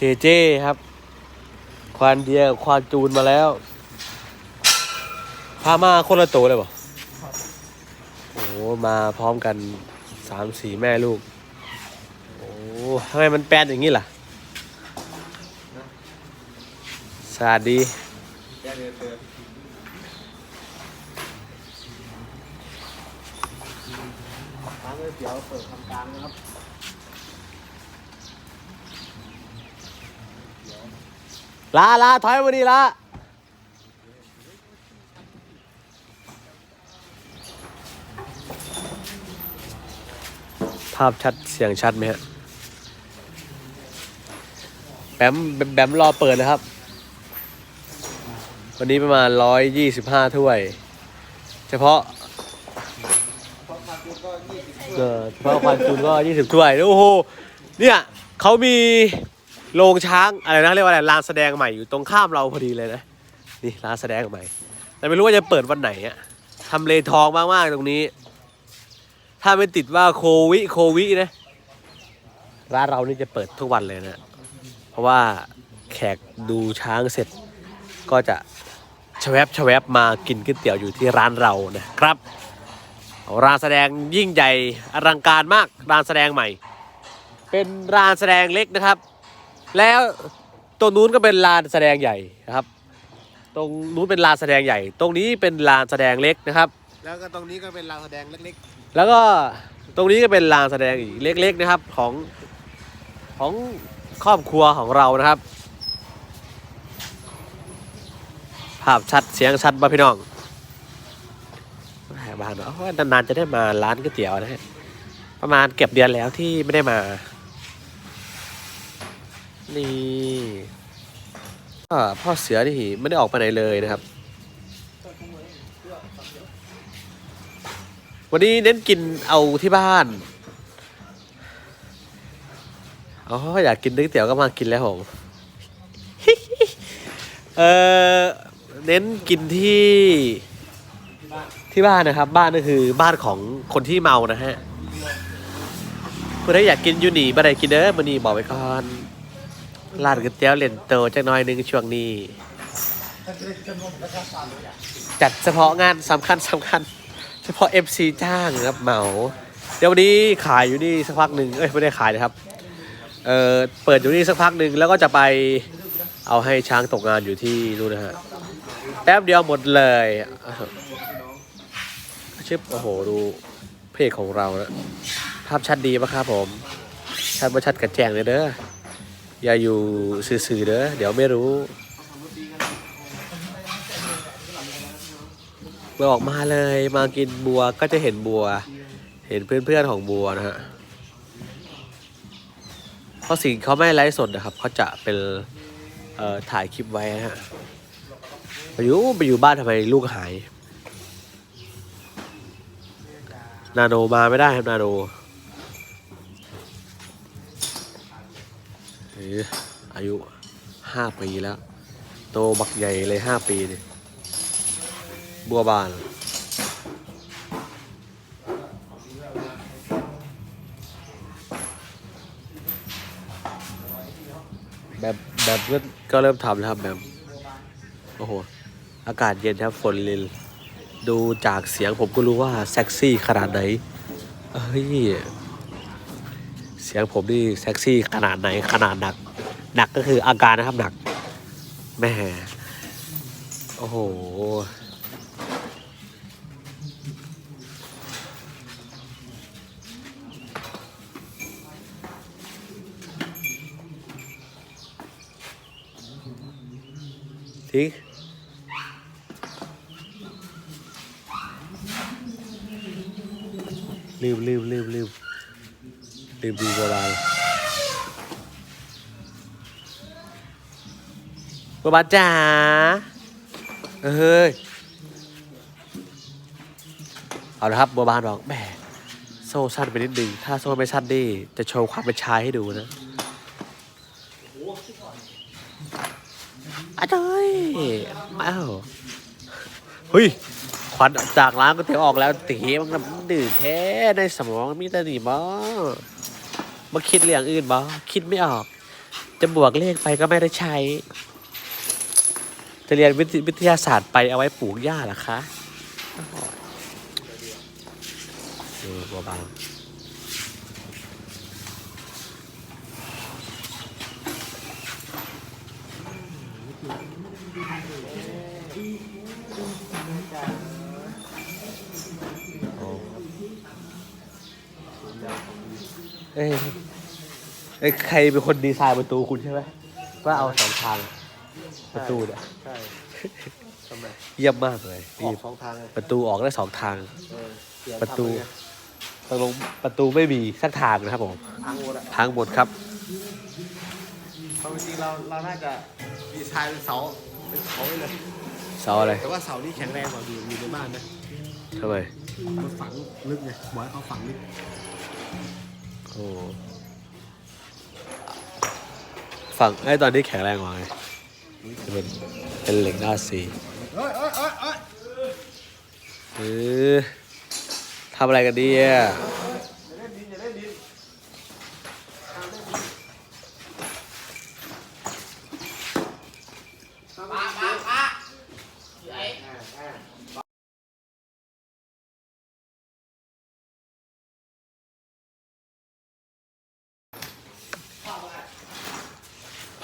เจเจครับ ควานเดียควานจูนมาแล้ว พามาคนละตัวเลยเปล่โอ้มาพร้อมกันสามสี่แม่ลูก โอ้ทำไมมันแปลนอย่างนี้ล่ะ สวัสดีร้านก๋วยเตี๋ยวเปิดทำการนะครับ ลาลาถอยมาดีละภาพชัดเสียงชัดไหมฮะแบมแบมแบมรอเปิดเลยครับ วันนี้ประมาณร้อยยี่สิบห้าถ้วย เฉพาะเพราะความจริงก็ยี่สิบเออเฉพาะควานจูนก็ยี่สิบถ้วย โอ้โห เนี่ยเขามี โรงช้างอะไรนะเรียกว่าอะไรลานแสดงใหม่อยู่ตรงข้ามเราพอดีเลยนะนี่ร้านแสดงใหม่ แต่ไม่รู้ว่าจะเปิดวันไหนอะทำเลทองมากๆตรงนี้ ถ้าไม่ติดว่าโควิโควินะร้านเรานี่จะเปิดทุกวันเลยนะ เพราะว่าแขกดูช้างเสร็จ ก็จะชแวบชแวบมากินก๋วยเตี๋ยวอยู่ที่ร้านเรานะครับร้านแสดงยิ่งใหญ่อลังการมากร้านแสดงใหม่ เป็นร้านแสดงเล็กนะครับ แล้วตรงนู้นก็เป็นลานแสดงใหญ่นะครับ ตรงนู้นเป็นลานแสดงใหญ่ ตรงนี้เป็นลานแสดงเล็กนะครับ แล้วก็ตรงนี้ก็เป็นลานแสดงเล็กแล้วก็ตรงนี้ก็เป็นลานแสดงอีกเล็ก ๆนะครับของของครอบครัวของเรานะครับ ภาพชัดเสียงชัดป่ะพี่น้องบางเนาะนานๆจะได้มาร้านก๋วยเตี๋ยวนะฮะประมาณเก็บเดือนแล้วที่ไม่ได้มา นี่พ่อเสือนี่ไม่ได้ออกไปไหนเลยนะครับ วันนี้เน้นกินเอาที่บ้านอ๋ออยากกินก๋วยเตี๋ยวก็มากินแล้วผมเออเน้นกินที่ที่บ้านนะครับ บ้านก็คือบ้านของคนที่เมานะฮะคุณได้อยากกินยูนี่บ่ได้กินเด้อมันนี่บอกไว้ก่อน ร้านก๋วยเตี๋ยวเลนโตจักหน้อยหนึงช่วงนี้ จัดเฉพาะงานสำคัญสำคัญ เฉพาะ FC จ้างครับเหมา เดี๋ยววันนี้ขายอยู่นี่สักพักหนึ่งเอ้ยไม่ได้ขายนะครับ เออเปิดอยู่นี่สักพักหนึ่งแล้วก็จะไปเอาให้ช้างตกงานอยู่ที่นู่นนะฮะแป๊บเดียวหมดเลยอะชึบโอ้โหดูเพจของเรานะภาพชัดดีปะครับผม ชัดว่าชัดกระแจงเลยเด้อ อย่าอยู่สื่อๆเด้อเดี๋ยวไม่รู้มื่ออกมาเลยมากินบัวก็จะเห็นบัว เห็นเพื่อนๆของบัวนะฮะเพราะสิ่งเขาไม่ไลฟ์สดนะครับเขาจะเป็นถ่ายคลิปไว้นะฮะไปอยู่ไปอยู่บ้านทำไมลูกหาย นาโนมาไม่ได้ครับนาโน เอ้ยอายุห้าปีแล้ว โตบักใหญ่เลยห้าปีเนี่ยบัวบาน แบบแบบก็ก็เริ่มทำแล้วครับแบบ โอ้โห อากาศเย็นครับฝนลินดูจากเสียงผมก็รู้ว่าเซ็กซี่ขนาดไหนเอ้ย เสียงผมนี่เซ็กซี่ขนาดไหนขนาดหนัก หนักก็คืออาการนะครับหนักแม่โอ้โหทิ้งลืมลืมลืมลืม ลืมดูบัวบานบัวบานจ๋าเอ้ย เอาละครับบัวบานบอกแหมโซ่สั้นไปนิดนึง ถ้าโซ่ไม่สั้นนี่ จะโชว์ความเป็นชายให้ดูนะอาจย์อ้าวเฮ้ย ควันจากร้านก๋วยเตี๋ยวออกแล้วตีมันดื้อแท้ในสมองมีแต่หนีบ่มาคิดเรื่องอื่นบ่คิดไม่ออก จะบวกเลขไปก็ไม่ได้ใช้ จะเรียนวิทยวทยาศาสตร์ไปเอาไว้ปลูกหญ้าเหรอคะออเบาๆ เอ้ยเอ้ยใครเป็นคนดีไซน์ประตูคุณใช่ไหมว่าเอาสองทางประตูเนี่ยใช่ทำไมเยี่ยมมากเลยออนี่กสองทางเลยประตูออกได้สองทาง เออเสียประตู ทำไงตกลงประตูไม่มีสักทางนะครับผมพังหมดอะทางหมดครับ ความจริงเราเราน่าจะดีไซน์เป็นเสาเป็นเสาไว้เลยเสาอะไรแต่ว่าเสานี่แข็งแรงกว่าอยู่อยู่ในบ้านนะทำไมมันฝังลึกไงบอยเขาฝังลึกโอ้ ฝั่งไอ้ตอนนี้แข็งแรงกว่าไงจะเป็นเป็นเหล็กหน้าสีเอ้ยเอ้ยเอ้ยเอ้ยเออทำอะไรกันดีอะ อย่าเล่นดินอย่าเล่นดิน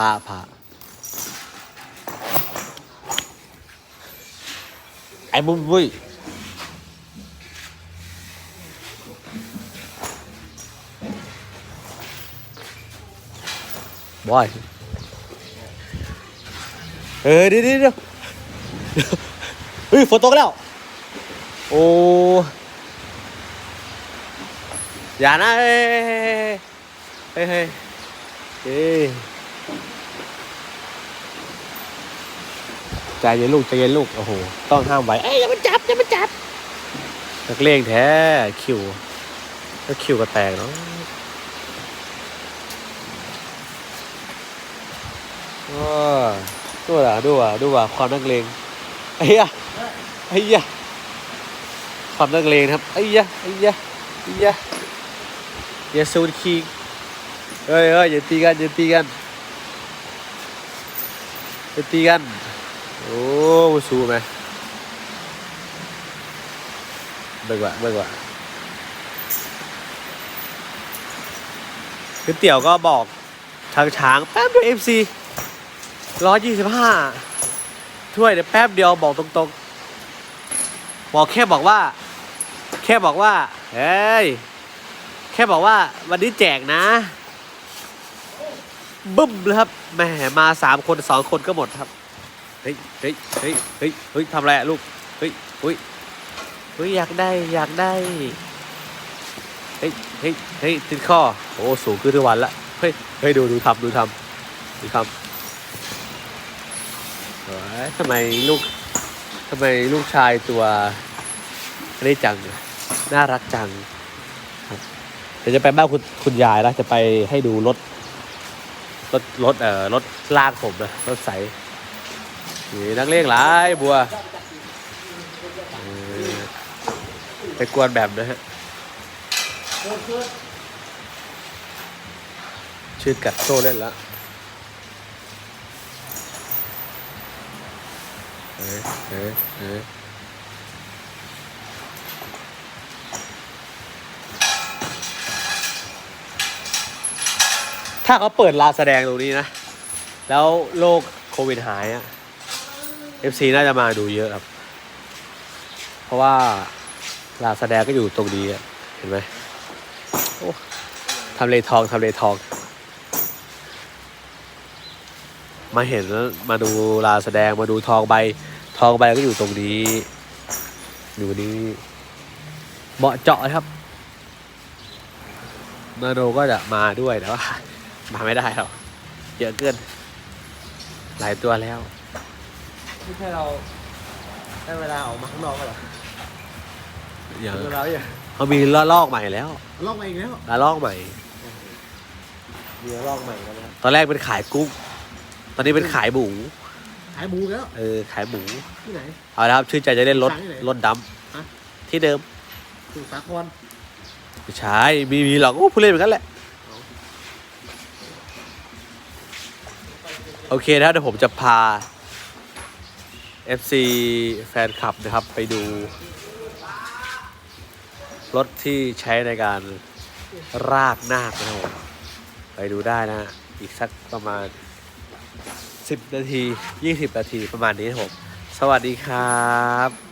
พาพาไอ้บุ้มบุ้ยบอยเออเดี๋ยวเดี๋ยวเดี๋ยวเฮ้ยฝนตกแล้ว โอ้อย่านะเฮ้ยเฮ้ยเฮ้ย ใจเย็นลูกใจเย็นลูกโอ้โหต้องห้ามไว้เอ้ยอย่ามาจับอย่ามาจับนักเลงแท้คิวแล้วคิวก็แตกเนาะว้าดูอะดูอะดูอะความนักเลงไอ้ยะไอ้ยะความนักเลงครับไอ้ยะไอ้ยะไอ้ยะอย่าซูนคิงเฮ้ยเฮ้ยอย่าตีกันอย่าตีกันอย่า ตีกัน โอ้สู้ไหมเบิกว่าเบิกว่าคือเตี่ยวก็บอกทางช้างแป๊บเดียวเอฟซีร้อยยี่สิบห้าถ้วยเดี๋ยวแป๊บเดียวบอกตรงๆ บอกแค่บอกว่า แค่บอกว่า เฮ้ย แค่บอกว่าวันนี้แจกนะ บึ้มเลยครับแหมมาสามคนสองคนก็หมดครับเฮ้ยเฮ้ยเฮ้ยเฮ้ยเฮ้ยทำอะไรลูกเฮ้ยเฮ้ยเฮ้ยอยากได้อยากได้เฮ้ยเฮ้ยเฮ้ยติดข้อโอ้สูงขึ้นทุกวันละเฮ้ยเฮ้ยดูดูทำดูทำดูทำเฮ้ยทำไมลูกทำไมลูกชายตัวนี้จังน่ารักจังเดี๋ยวจะไปบ้านคุณคุณยายนะจะไปให้ดูรถ รถรถเอ่อรถลากผมนะรถใสนี่นักเลงหลายบัวไปกวนแบบนะฮะชื่อกัดโซ่เล่นล้วเฮ้ยเฮ้ยเฮ้ย ถ้าเขาเปิดลานแสดงตรงนี้นะ แล้วโรคโควิดหายอะ FC น่าจะมาดูเยอะครับ เพราะว่าลานแสดงก็อยู่ตรงนี้เห็นไหมทำเลทองทำเลทอง มาเห็นแล้วมาดูลานแสดงมาดูทองใบ ทองใบก็อยู่ตรงนี้ อยู่นี้เหมาะเจาะครับนาโนก็จะมาด้วยแต่ว่า มาไม่ได้หรอกเยอะเกิน หลายตัวแล้ว ไม่ใช่เราได้เวลาออกมาข้างนอกแล้วหรออย่างเวลาอย่างเขามีละลอกใหม่แล้วลอกมาอีกแล้วละลอกใหม่ มีลอกใหม่แล้วนะตอนแรกเป็นขายกุ้งตอนนี้เป็นขายหมูขายหมูแล้ว เออขายหมูที่ไหน เอาละครับชื่อใจจะเล่นรถขายที่ไหนรถดฮะำที่เดิมสุสาคร ไม่ใช่มีมีหรอกโอ้ผู้เล่นเหมือนกันแหละ โอเคนะเดี๋ยวผมจะพา FC แฟนคลับนะครับไปดู รถที่ใช้ในการรากนาคนะครับผมไปดูได้นะ อีกสักประมาณ 10 นาที 20 นาทีประมาณนี้นะครับผม สวัสดีครับ